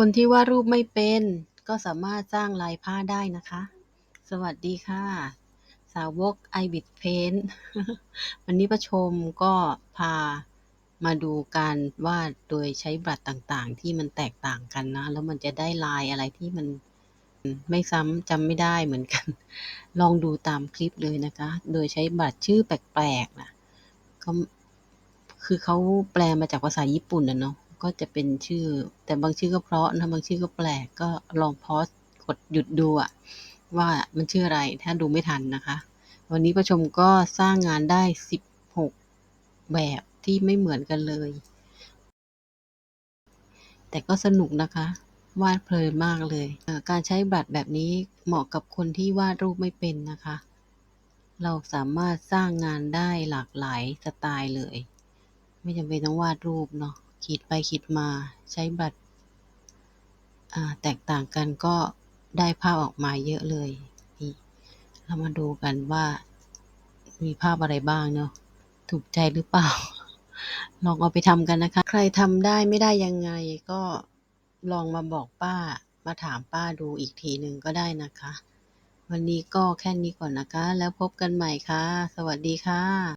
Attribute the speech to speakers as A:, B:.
A: คนที่วาดรูปไม่เป็น ก็สามารถสร้างลายผ้าได้นะคะ สวัสดีค่ะ สาวก i b i t Paint วันนี้ประชมก็พามาดูการวาดโดยใช้บัตรต่างๆ ที่มันแตกต่างกันนะ แล้วมันจะได้ลายอะไรที่มันไม่ซ้ำจำไม่ได้เหมือนกัน ลองดูตามคลิปเลยนะคะ โดยใช้บัตรชื่อแปลกๆนะก็คือเขาแปลมาจากภาษาญี่ปุ่นนะเนาะ ก็จะเป็นชื่อ แต่บางชื่อก็เพราะนะบางชื่อก็แปลกก็ลองพอสกดหยุดดูอะว่ามันชื่ออะไรถ้าดูไม่ทันนะคะ วันนี้ประชมก็สร้างงานได้ 16 แบบที่ไม่เหมือนกันเลย แต่ก็สนุกนะคะวาดเพลินมากเลย การใช้บัตรแบบนี้เหมาะกับคนที่วาดรูปไม่เป็นนะคะ เราสามารถสร้างงานได้หลากหลายสไตล์เลย ไม่จำเป็นต้องวาดรูปเนาะ ขีดไปขีดมาใช้บัตรแตกต่างกันก็ได้ภาพออกมาเยอะเลยนี่เรามาดูกันว่า มีภาพอะไรบ้างเนาะถูกใจหรือเปล่า ลองเอาไปทำกันนะคะ ใครทำได้ไม่ได้ยังไงก็ลองมาบอกป้ามาถามป้าดูอีกทีหนึ่งก็ได้นะคะ วันนี้ก็แค่นี้ก่อนนะคะ แล้วพบกันใหม่ค่ะ สวัสดีค่ะ